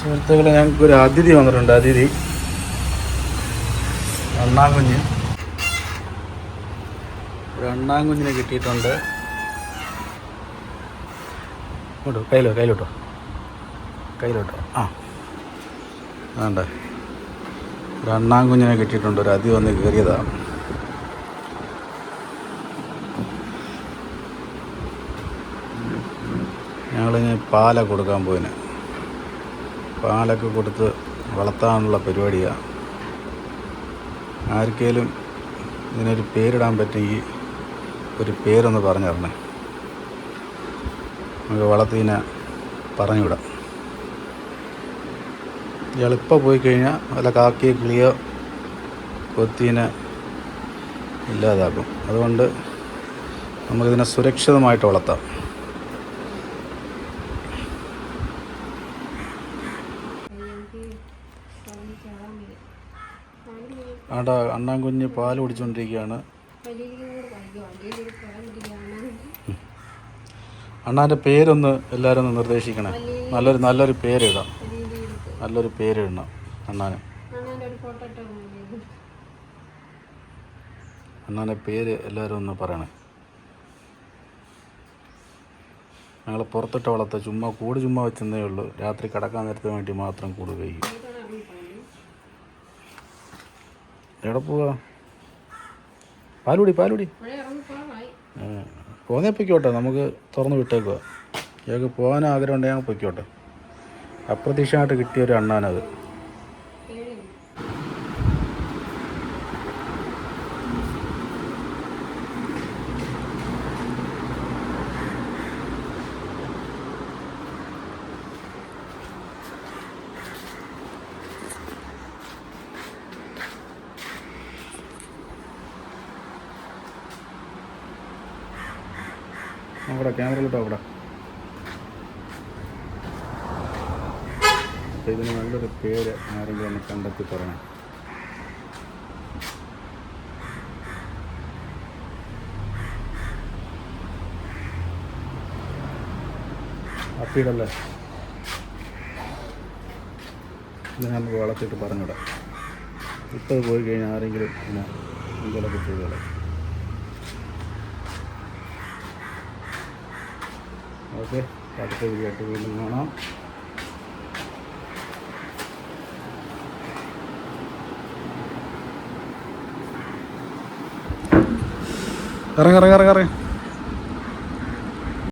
സുഹൃത്തുക്കളെ ഞങ്ങൾക്ക് ഒരു അതിഥി വന്നിട്ടുണ്ട്. അതിഥി അണ്ണാങ്കുഞ്ഞ് ഒരു അണ്ണാങ്കുഞ്ഞിനെ കിട്ടിയിട്ടുണ്ട്. ഇങ്ങോട്ടോ കയ്യിലോ കയ്യിലോട്ടോ. കയ്യിലോട്ടോ. ആ. വേണ്ട. ഒരു അണ്ണാങ്കുഞ്ഞിനെ കിട്ടിയിട്ടുണ്ട്. ഒരു അതിഥി വന്ന് കയറിയതാണ് ഞങ്ങളിങ്ങനെ പാല കൊടുക്കാൻ പോയിന്. പാലൊക്കെ കൊടുത്ത് വളർത്താനുള്ള പരിപാടിയാണ് ആർക്കേലും ഇതിനൊരു പേരിടാൻ പറ്റുമെങ്കിൽ ഒരു പേരൊന്ന് പറഞ്ഞു തരണേ നമുക്ക് വളർത്തിനെ പറഞ്ഞുവിടാം. ഇയാളിപ്പോൾ പോയി കഴിഞ്ഞാൽ വല്ല കാക്കിയോ കിളിയോ കൊത്തീനെ ഇല്ലാതാക്കും. അതുകൊണ്ട് നമുക്കിതിനെ സുരക്ഷിതമായിട്ട് വളർത്താം. ആടാ അണ്ണാൻകുഞ്ഞ് പാൽ കുടിച്ചുകൊണ്ടിരിക്കുകയാണ് അണ്ണാന്റെ പേരൊന്ന് എല്ലാവരും ഒന്ന് നിർദ്ദേശിക്കണേ. നല്ലൊരു നല്ലൊരു പേരിടാം നല്ലൊരു പേരിടണം അണ്ണാന്. അണ്ണാന്റെ പേര് എല്ലാവരും ഒന്ന് പറയണേ. ഞങ്ങൾ പുറത്തിട്ട് വളർത്ത ചുമ്മാ കൂട് ചുമ്മാ വെച്ചെന്നേ ഉള്ളൂ. രാത്രി കടക്കാൻ നേരത്തെ വേണ്ടി മാത്രം കൂട് കഴിക്കും എവിടെ പോവാ? പാലുടി പാലുടി. പോന്നേ പൊയ്ക്കോട്ടെ നമുക്ക് തുറന്ന് വിട്ടേക്കുക ഇയാൾക്ക് പോകാൻ ആഗ്രഹം ഉണ്ടെങ്കിൽ ഞങ്ങൾ പൊയ്ക്കോട്ടെ. അപ്രതീക്ഷിതമായിട്ട് കിട്ടിയ ഒരു അണ്ണാനത്. അവിടെ ക്യാമറയിലോട്ടോ അവിടെ. അപ്പോൾ ഇതിന് നല്ലൊരു പേര് ആരെങ്കിലും ഒന്ന് കണ്ടെത്തി പറയണം. അപ്പീടല്ലേ? ഇത് നമുക്ക് വളർത്തിയിട്ട് പറഞ്ഞിടാം ഇപ്പോൾ പോയി കഴിഞ്ഞാൽ ആരെങ്കിലും പിന്നെ എന്തെങ്കിലുമൊക്കെ ചെയ്തോളാം. ഓക്കെ. അടുത്ത വീഡിയോ ആയിട്ട് വീണ്ടും കാണാം. ഇറങ്ങി ഇറങ്ങി ഇറങ്ങി ഇറങ്ങി.